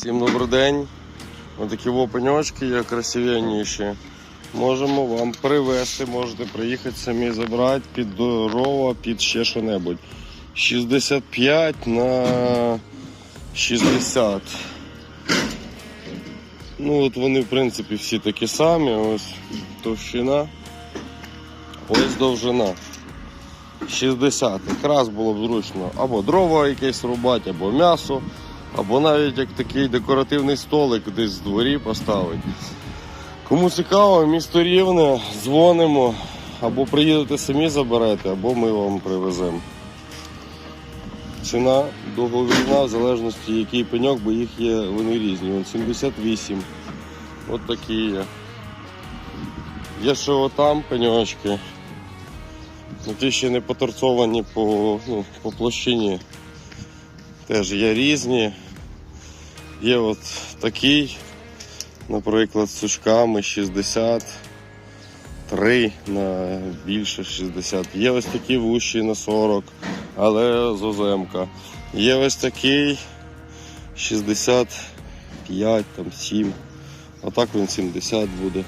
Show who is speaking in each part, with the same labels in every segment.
Speaker 1: Всім добрий день. Ось такі опеньочки є красивенніші. Можемо вам привезти, можете приїхати самі забрати під дрова, під ще що-небудь. 65 на 60. Ну от вони в принципі всі такі самі. Ось товщина, ось довжина. 60. Якраз було б зручно або дрова якесь рубати, або м'ясо, або навіть як такий декоративний столик десь в дворі поставити. Кому цікаво, місто Рівне, дзвонимо, або приїдете самі заберете, або ми вам привеземо. Ціна договірна, в залежності який пеньок, бо їх є вони різні. Вон 78. От такі є. Є ще отам пеньочки. Ну, Ті ще не поторцовані по, ну, по площині. Теж є різні. Є от такий, наприклад, з сучками 63 на більше 60. Є ось такі вущі на 40, але з оземка. Є ось такий 65, там 7. Отак він 70 буде.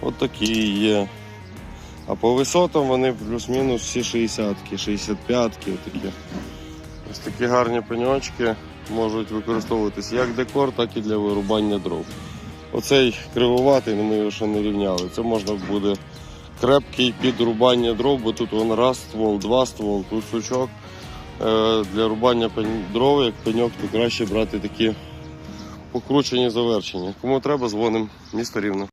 Speaker 1: От такі є. А по висотам вони плюс-мінус всі 60-ки, 65-ки. Такі. Ось такі гарні пеньочки можуть використовуватись як декор, так і для вирубання дров. Оцей кривоватий, але ми його ще не рівняли. Це можна буде крепкий під рубання дров, бо тут вон раз ствол, два ствол, тут сучок. Е, Для рубання дров, як пеньок, то краще брати такі покручені завершення. Кому треба, дзвонимо. Місто Рівне.